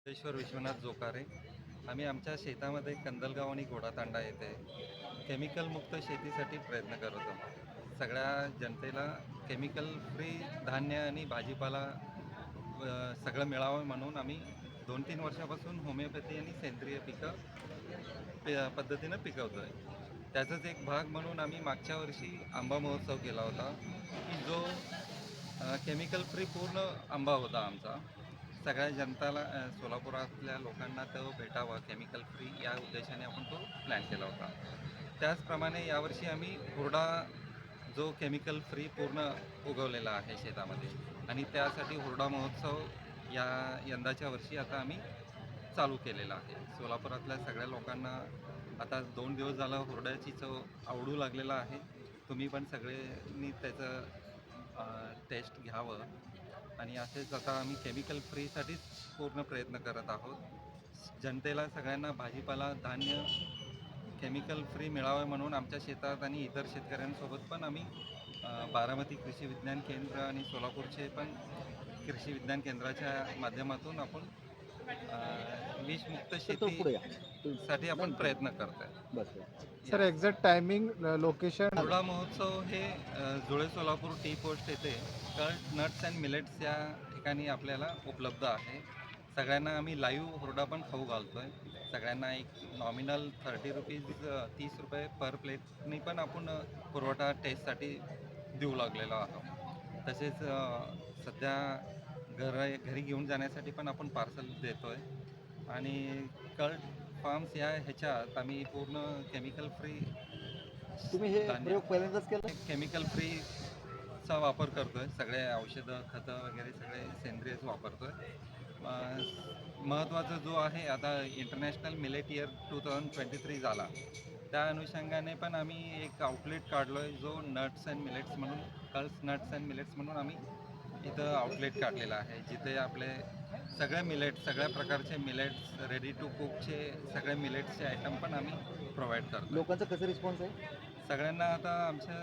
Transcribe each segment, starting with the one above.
सिद्धेश्वर विश्वनाथ जोकारे. आम्ही आमच्या शेतामध्ये कंदलगाव आणि घोडातांडा येथे केमिकलमुक्त शेतीसाठी प्रयत्न करत आहोत सगळ्या जनतेला केमिकल फ्री धान्य आणि भाजीपाला सगळं मिळावं म्हणून आम्ही दोन तीन वर्षापासून होमिओपॅथी आणि सेंद्रिय पिकं पद्धतीनं पिकवतो आहे त्याचाच एक भाग म्हणून आम्ही मागच्या वर्षी आंबा महोत्सव केला होता की जो केमिकल फ्री पूर्ण आंबा होता आमचा. सगळ्या जनताला सोलापुरातल्या लोकांना तो भेटावा केमिकल फ्री या उद्देशाने आपण तो प्लॅन केला होता. त्याचप्रमाणे यावर्षी आम्ही हुरडा जो केमिकल फ्री पूर्ण उगवलेला आहे शेतामध्ये आणि त्यासाठी हुरडा महोत्सव या यंदाच्या वर्षी आता आम्ही चालू केलेला आहे. सोलापुरातल्या सगळ्या लोकांना आता दोन दिवस झाला हुरड्याची चव आवडू लागलेला आहे. तुम्ही पण सगळ्यांनी त्याचं टेस्ट घ्यावं. आणि असेच आता आम्ही केमिकल फ्रीसाठीच पूर्ण प्रयत्न करत आहोत. जनतेला सगळ्यांना भाजीपाला धान्य केमिकल फ्री मिळावं म्हणून आमच्या शेतात आणि इतर शेतकऱ्यांसोबत पण आम्ही बारामती कृषी विज्ञान केंद्र आणि सोलापूरचे पण कृषी विज्ञान केंद्राच्या माध्यमातून आपण विषमुक्त शेतीसाठी आपण प्रयत्न करतोय. बस सर एक्झॅक्ट टायमिंग लोकेशन? हुरडा महोत्सव हे जुळे सोलापूर टी पोस्ट येथे कल्ट नट्स अँड मिलेट्स या ठिकाणी आपल्याला उपलब्ध आहे. सगळ्यांना आम्ही लाईव्ह हुरडा पण खाऊ घालतोय. सगळ्यांना एक नॉमिनल थर्टी रुपीज तीस रुपये पर प्लेटनी पण आपण पुरवठा टेस्टसाठी देऊ लागलेलो आहोत. तसेच सध्या घर घरी घेऊन जाण्यासाठी पण आपण पार्सल देतोय. आणि कल्ट फार्म्स या ह्याच्यात आम्ही पूर्ण केमिकल फ्री तुम्ही हे धान्य. प्रयोग पहिल्यांदाच केला? केमिकल फ्रीचा वापर करतोय. सगळे औषधं खतं वगैरे सगळे सेंद्रियच वापरतोय. महत्त्वाचं जो आहे आता international millet year two thousand twenty three झाला. त्या अनुषंगाने पण आम्ही एक आउटलेट काढलो आहे जो नट्स अँड मिलेट्स म्हणून कल्स नट्स अँड मिलेट्स म्हणून आम्ही इथं आउटलेट काढलेलं आहे जिथे आपले सगळे मिलेट्स सगळ्या प्रकारचे मिलेट्स रेडी टू कुकचे सगळे मिलेट्सचे आयटम पण आम्ही प्रोव्हाइड करतो लोकांचा कसं रिस्पॉन्स आहे? सगळ्यांना आता आमच्या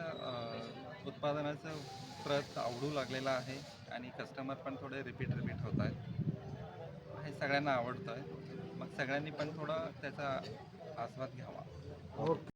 उत्पादनाचं प्रत आवडू लागलेला आहे आणि कस्टमर पण थोडे रिपीट रिपीट होत आहेत. हे सगळ्यांना आवडतं आहे मग सगळ्यांनी पण थोडा त्याचा आस्वाद घ्यावा. ओके